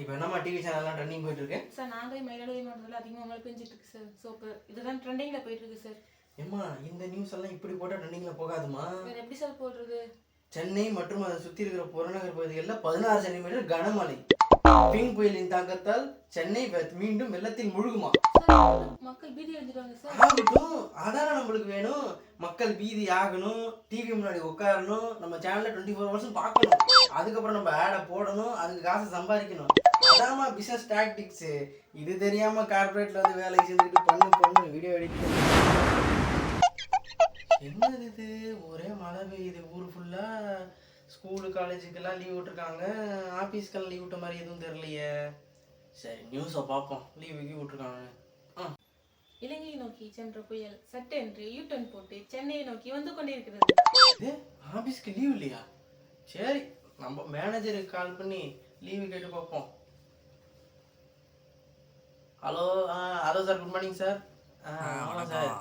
இப்போ என்னம்மா டிவி சேனல்லாம் ரன்னிங் போயிட்டு இருக்கு சார் நாகை மயிலாடுதுறை மாவட்டத்தில் அதிகமாக மழை பெஞ்சிட்டு இருக்கு சார் ஸோ இப்போ இதுதான் ட்ரெண்டிங்கில் போயிட்டு இருக்கு சார் ஏம்மா இந்த நியூஸ் எல்லாம் இப்படி போட்டால் ரன்னிங்கில் போகாதுமா? வேற எப்படி சார் போடுறது? சென்னை மற்றும் அதை சுற்றி இருக்கிற புறநகர் பகுதிகளில் பதினாறு சென்டிமீட்டர் கனமழை. பிங் புயலின் தாக்கத்தால் சென்னை மீண்டும் வெள்ளத்தில் முழுகுமா? மக்கள் பீதி ஆகட்டும். அதான நம்மளுக்கு வேணும். மக்கள் பீதி ஆகணும். டிவி முன்னாடி உட்காரணும். நம்ம சேனல்ல டுவெண்ட்டி ஃபோர் ஹவர்ஸும் பார்க்கணும். அதுக்கப்புறம் நம்ம ஆடை போடணும். அதுக்கு காசை சம்பாதிக்கணும். அதாம்மா பிசினஸ் டாக்டிக்ஸ் இது தெரியாம கார்ப்பரேட்ல வந்து வேலை செஞ்சுக்கிட்டு பண்ணு பண்ணு வீடியோ எடிட் என்னது இது? ஒரே மழை பெய்யுது. ஊர் ஃபுல்லா ஸ்கூலு காலேஜுக்கெல்லாம் லீவ் விட்டுருக்காங்க. ஆஃபீஸ்க்கெல்லாம் லீவ் விட்ட மாதிரி எதுவும் தெரியலையே. சரி நியூஸை பார்ப்போம். லீவ் கீவ் விட்டுருக்காங்க. ஆ. இலங்கையை நோக்கி சென்ற புயல் சட்டென்று யூட்டன் போட்டு சென்னையை நோக்கி வந்து கொண்டிருக்கிறது. இது? ஆஃபீஸ்க்கு லீவ் இல்லையா? சரி நம்ம மேனேஜருக்கு கால் பண்ணி லீவு கேட்டு பார்ப்போம். Hello hello sir good morning sir. ஆமாம் சார்.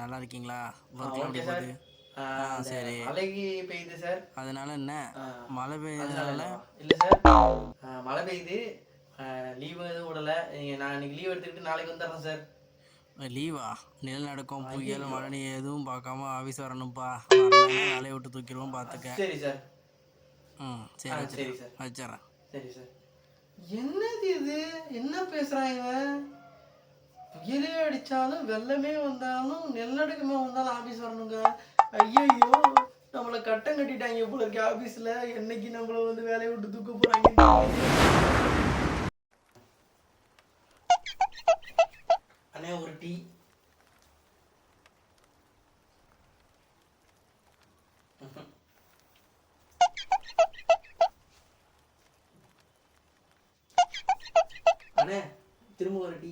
நல்லா இருக்கீங்களா? ஒர்க்லாம் எப்படி சார். போகுது சரி. அழகி பெய்யுது சார். அதனால என்ன? மழை பெய்யறதுனால? இல்ல. சார். மழை பெய்யுது. லீவு எதுவும் விடல. நீங்க நான் இன்னைக்கு லீவ் எடுத்துக்கிட்டு நாளைக்கு வந்துடுறேன் சார். லீவா நிலநடுக்கம் புயல் மழை நீ எதுவும் பார்க்காம ஆஃபீஸ் வரணும்ப்பா வேலையை விட்டு தூக்கிடுவோம் பார்த்துக்க. சரி சார். ம் சரி சரி சார். வச்சிடுறேன். சரி சார். என்னது இது? என்ன பேசுறான் இவன்? புயலே அடிச்சாலும் வெள்ளமே வந்தாலும் நெல்லடுக்குமே வந்தாலும் ஆபீஸ் வரணுங்க. ஐயோ நம்மளை கட்டம் கட்டிட்டாங்க போல இருக்கு ஆபீஸ்ல என்னைக்கு நம்மள வந்து வேலையை விட்டு தூக்க போறாங்க அண்ணே ஒரு டீ அண்ணே திரும்ப ஒரு டீ.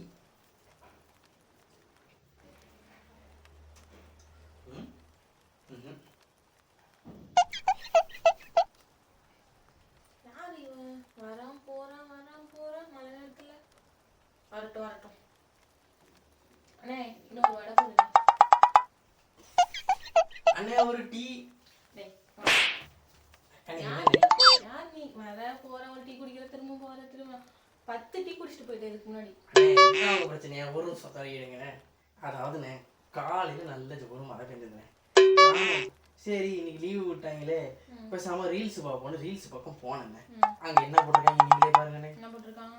வரான் போறான் வரான் போறான் மழை நேரத்துல. வரட்டும் வரட்டும். அண்ணே இன்னொரு வடை போடுங்க அண்ணே ஒரு டீ டேய், வா. அண்ணே, யார் என்னண்ணே? நீ? யார் நீ வர போற ஒரு டீ குடிக்கிற திரும்ப போற திரும்ப டீ குடிச்சிட்டு போயிட்டே இதுக்கு முன்னாடி. என்ன பிரச்சனையா? ஒரு நிமிஷம் தரையிடுங்க அதாவதுண்ணே காலையில நல்ல ஜோறு மழை பெஞ்சதுண்ணே. சரி இன்னைக்கு லீவு விட்டாங்களே. பேசாம ரீல்ஸ் பார்ப்போம்னு ரீல்ஸ் பக்கம் ம். அங்க என்ன போட்டிருக்காங்க நீங்களே பாருங்கண்ணே. என்ன போட்டிருக்காங்க?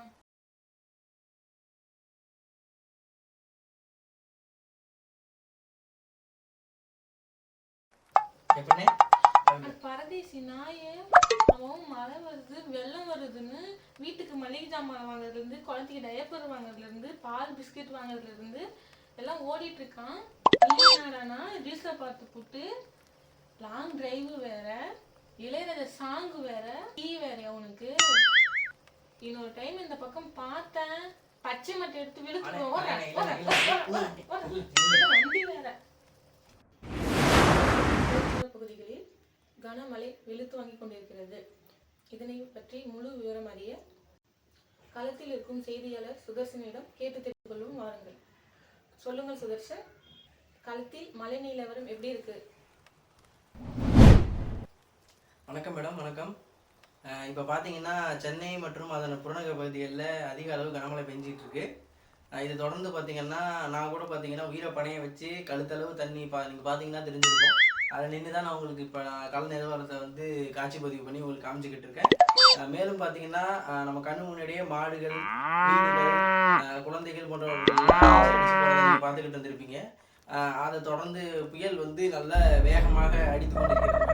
எப்படிண்ணே? பரதேசி நாயே அவன் மழை வருது வெள்ளம் வருதுன்னு வீட்டுக்கு மளிகை ஜாமான் வாங்குறதுல இருந்து குழந்தைக்கு டயப்பர் வாங்குறதுல இருந்து பால் பிஸ்கெட் வாங்குறதுல இருந்து எல்லாம் ஓடிட்டு இருக்கான் நீ என்னடானா ரீல்ஸை பார்த்து போட்டு லாங் டிரைவு வேற இளையராஜா சாங் வேற டீ வேற அவனுக்கு இன்னொரு டைம் இந்த பக்கம் பார்த்தேன். பச்சை மட்டை எடுத்து விழுத்துருவோம் பகுதிகளில் கனமழை வெளுத்து வாங்கிக் கொண்டிருக்கிறது. இதனை பற்றி முழு விவரம் அறிய களத்தில் இருக்கும் செய்தியாளர் சுதர்சனிடம் கேட்டு தெரிந்து கொள்ளவும் வாருங்கள். சொல்லுங்கள் சுதர்ஷன் களத்தில் மழை நிலவரம் எப்படி இருக்கு? வணக்கம் மேடம் வணக்கம். அஹ் இப்போ பார்த்தீங்கன்னா சென்னை மற்றும் அதன் புறநகர் பகுதிகளில் அதிக அளவு கனமழை பெஞ்சிட்டு இருக்கு அஹ் இது தொடர்ந்து பார்த்தீங்கன்னா நான் கூட பார்த்தீங்கன்னா உயிரை பணைய வச்சு கழுத்தளவு தண்ணி பா நீங்கள் பார்த்தீங்கன்னா தெரிஞ்சிருக்கோம் அதை நின்று தான் நான் உங்களுக்கு இப்போ நான் கள நிலவரத்தை வந்து காட்சி பதிவு பண்ணி உங்களுக்கு காமிச்சிக்கிட்டு இருக்கேன். மேலும் பார்த்தீங்கன்னா நம்ம கண்ணு முன்னாடியே மாடுகள் குழந்தைகள் போன்றவர்கள் பார்த்துக்கிட்டு வந்திருப்பீங்க அதை தொடர்ந்து புயல் வந்து நல்ல வேகமாக அடித்து கொண்டிருக்கிறது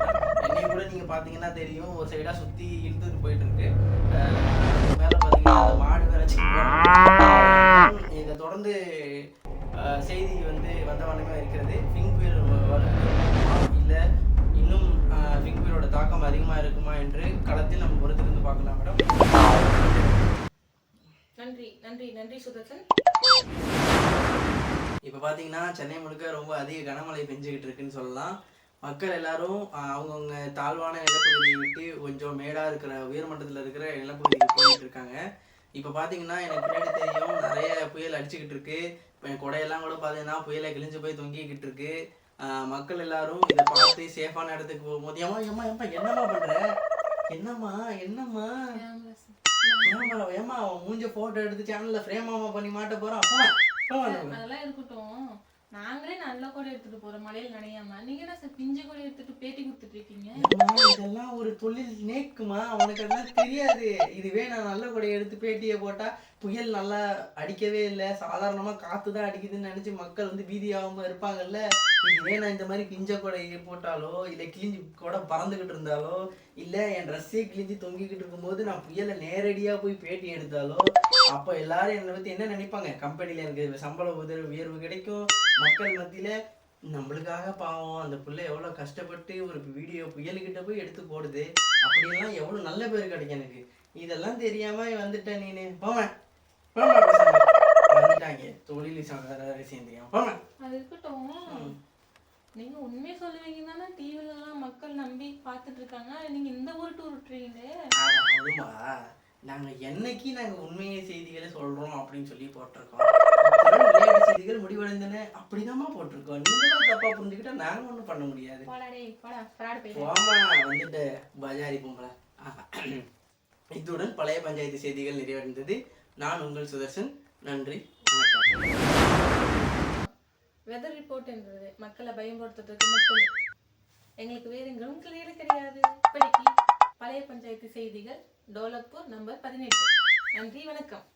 என்னை கூட நீங்கள் பாத்தீங்கன்னா தெரியும் ஒரு சைடா சுத்தி இழுத்துட்டு போயிட்டு இருக்கு. மேலே பார்த்தீங்கன்னா பாத்தீங்கன்னா மாடு வேற இதை தொடர்ந்து செய்தி வந்து வந்த வண்ணமாக இருக்கிறது. பிங்க் புயல் இல்ல இன்னும் புயலோட தாக்கம் அதிகமா இருக்குமா என்று களத்தில் நம்ம பொறுத்திருந்து பார்க்கலாம் மேடம். நன்றி நன்றி நன்றி சுதர்சன். இப்போ பார்த்தீங்கன்னா சென்னை முழுக்க ரொம்ப அதிக கனமழை பெஞ்சுக்கிட்டு இருக்குன்னு சொல்லலாம். மக்கள் எல்லாரும் அவங்கவங்க தாழ்வான நிலப்பகுதியை விட்டு கொஞ்சம் மேடாக இருக்கிற உயர்மட்டத்தில் இருக்கிற நிலப்பகுதிக்கு போயிட்டு இருக்காங்க. இப்போ பார்த்தீங்கன்னா எனக்கு பின்னாடி தெரியும் நிறைய புயல் அடிச்சுக்கிட்டு இருக்கு. இப்போ என் கொடையெல்லாம் கூட பார்த்தீங்கன்னா புயலை கிழிஞ்சு போய் தொங்கிக்கிட்டு இருக்கு. மக்கள் எல்லாரும் இதை பார்த்து சேஃபான இடத்துக்கு போகும்போது ஏமா ஏமா ஏமா என்னம்மா பண்ற? என்னம்மா என்னம்மா? கேமரா ஏமா அவன் மூஞ்ச போட்டோ எடுத்து சேனல்ல ஃப்ரேமாமா பண்ணி மாட்ட போறான். அதெல்லாம் இருக்கட்டும். நாங்களே நல்ல கொடை எடுத்துட்டு போறோம் மழையில நனையாம நீங்க என்ன சார் பிஞ்ச கொடை எடுத்துட்டு பேட்டி கொடுத்துட்டு இருக்கீங்க அம்மா, இதெல்லாம் ஒரு தொழில் நேக்குமா? அவனுக்கு அதெல்லாம் தெரியாது. இதுவே நான் நல்ல கூட எடுத்து பேட்டியை போட்டா புயல் நல்லா அடிக்கவே இல்லை. சாதாரணமா காத்து தான் அடிக்குதுன்னு நினைச்சு மக்கள் வந்து பீதியாகாம இருப்பாங்கல்ல. இதுவே நான் இந்த மாதிரி கிஞ்ச கொடையை போட்டாலோ இல்லை கிழிஞ்சு கூட பறந்துகிட்டு இருந்தாலோ இல்லை என் ட்ரெஸ்ஸே கிழிஞ்சு தொங்கிக்கிட்டு இருக்கும்போது நான் புயலை நேரடியாக போய் பேட்டி எடுத்தாலோ அப்போ எல்லாரும் என்னை பற்றி என்ன நினைப்பாங்க? கம்பெனியில் எனக்கு சம்பள உதவி உயர்வு கிடைக்கும். மக்கள் மத்தியில் நம்மளுக்காக பாவம் அந்த புள்ள எவ்வளோ கஷ்டப்பட்டு ஒரு வீடியோ புயலுக்கிட்ட போய் எடுத்து போடுது. அப்படியெல்லாம் எவ்வளோ நல்ல பேர் கிடைக்கும் எனக்கு. இதெல்லாம் தெரியாம வந்துட்டேன் நீனு. போவேன் தொழில் சேர்ந்தீங்க போவேன் அது இருக்கட்டும். நீங்க உண்மையை சொல்லுவீங்க தானே டிவில எல்லாம் மக்கள் நம்பி பார்த்துட்டு இருக்காங்க. நீங்க இந்த ஊர் டூர் விட்டுறீங்களே. அதுமா நாங்க என்னைக்கு நாங்க உண்மையை செய்திகளை சொல்றோம் அப்படின்னு சொல்லி போட்டிருக்கோம். செய்திகள் முடிவடைந்தன. அப்படிதாம்மா போட்டிருக்கோம். நீங்களும் தப்பா புரிஞ்சுக்கிட்டா நாங்க ஒண்ணும் பண்ண முடியாது. வந்துட்டு பஜாரி பொம்பளை. இத்துடன் பழைய பஞ்சாயத்து செய்திகள் நிறைவடைந்தது. நான் உங்கள் சுதர்சன். நன்றி வெதர் ரிப்போர்ட் என்றது மக்களை பயன்படுத்துறதுக்கு மட்டுமே. எங்களுக்கு வேறு எங்கும் கிளியர் கிடையாது இப்படிக்கு பழைய பஞ்சாயத்து செய்திகள் டோலப்பூர் நம்பர் பதினெட்டு. நன்றி வணக்கம்.